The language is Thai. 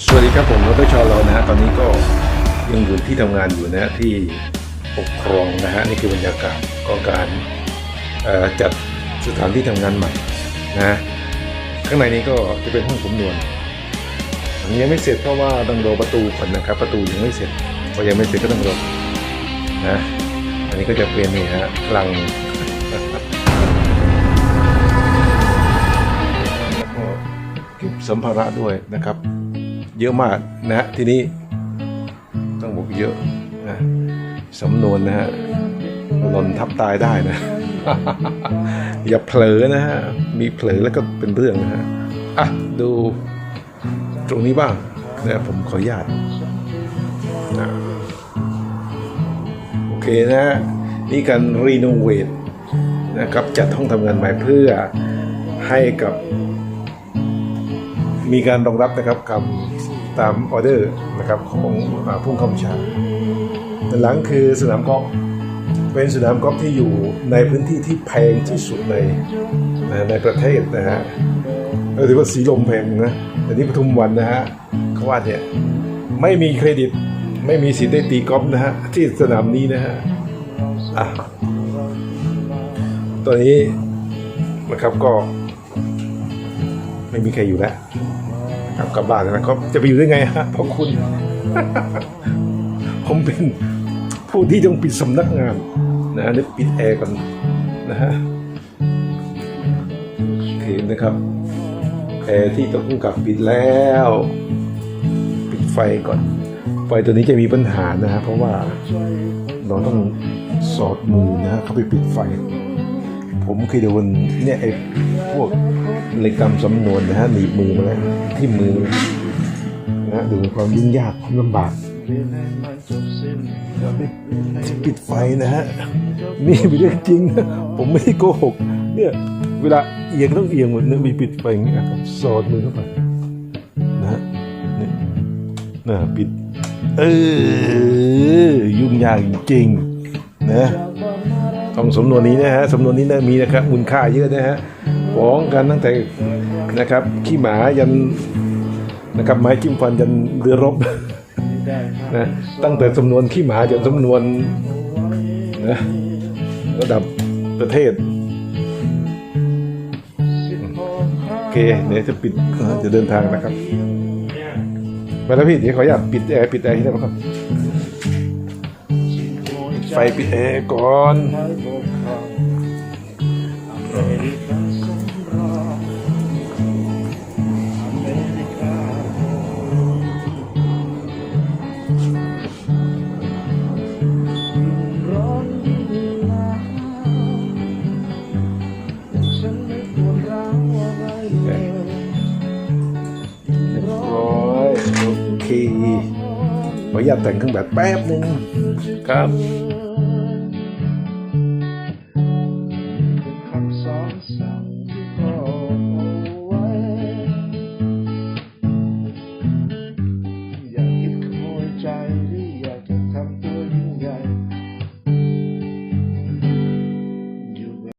สวัสดีครับผมรถชอเรานะฮะตอนนี้ก็ยังอยู่ที่ทำงานอยู่นะที่ปกครองนะฮะนี่คือบรรยากาศก็การจัดสถานที่ทำงานใหม่นะข้างในนี้ก็จะเป็นห้องสมนวนอันนี้ยังไม่เสร็จเพราะว่าต้องรอประตูก่อนนะครับ ประตูยังไม่เสร็จพอยังไม่เสร็จก็ต้องรอนะอันนี้ก็จะเป็นนี่ฮะคลังแล้วก็เก็บสัมภาระด้วยนะครับ เยอะมากนะทีนี้ต้องบอกเยอะนะสำนวนนะฮะหล่นทับตายได้นะ อย่าเผลอนะฮะ มีเผลอแล้วก็เป็นเรื่องนะฮะ อะ ดูตรงนี้บ้างนะผมขออนุญาตนะโอเคนะฮะนี่การรีโนเวทนะครับจัดห้องทำงานใหม่เพื่อให้กับ มีการรองรับนะครับคำตามออเดอร์นะครับของผู้คำชาด้าหลังคือสนามกอล์ฟเป็นสนามกอล์ฟที่อยู่ในพื้นที่ที่แพงที่สุดในในประเทศนะฮะเราถือว่าสีลมแพงนะแต่นี่ปทุมวันนะฮะเขาว่าเนี่ยไม่มีเครดิตไม่มีสิทธิ์ได้ตีกอล์ฟนะฮะที่สนามนี้นะฮะอะตอนนี้นะครับก็ไม่มีใครอยู่แล้ว กลับกลับบ้านแล้วนะครับจะไปอยู่ได้ไงฮะเพราะคุณ ผมเป็นผู้ที่ต้องปิดสำนักงานนะนี่ปิดแอร์ก่อนนะฮะโอเคนะครับแอร์ที่ต้องกลับปิดแล้ว ปิดไฟก่อน ไฟตัวนี้จะมีปัญหานะฮะเพราะว่าเราต้องสอดมือนะฮะเข้าไปปิดไฟ ผมเคยโดนเนี่ยไอ้พวก เหล็กกำสำนวนนะฮะหนีบมือมาแล้วที่มือนะฮะดูความยุ่งยากความลำบากที่ปิดไฟนะฮะนี่เป็นเรื่องจริงนะผมไม่ได้โกหกเนี่ยเวลาเอียงต้องเอียงเหมือนมีปิดไฟอย่างเงี้ยสอดมือเข้าไปนะฮะนี่นะปิดเออยุ่งยากจริงๆนะต้องสำนวนนี้นะฮะสำนวนนี้นะมีนะครับมูลค่าเยอะนะฮะ ฟ้องกันตั้งแต่นะครับขี้หมายันนะครับไม้จิ้มฟันยันเรือรบนะตั้งแต่สำนวนขี้หมาจนสำนวนนะระดับประเทศโอเคเดี๋ยวจะปิดจะเดินทางนะครับไปแล้วพี่เดี๋ยวขออนุญาตปิดแอร์ปิดแอร์ให้ได้ไหมครับปิดไฟปิดแอร์ก่อน เรียบร้อยโอเคขออนุญาตแต่งเครื่องแบบแป๊บหนึ่งครับ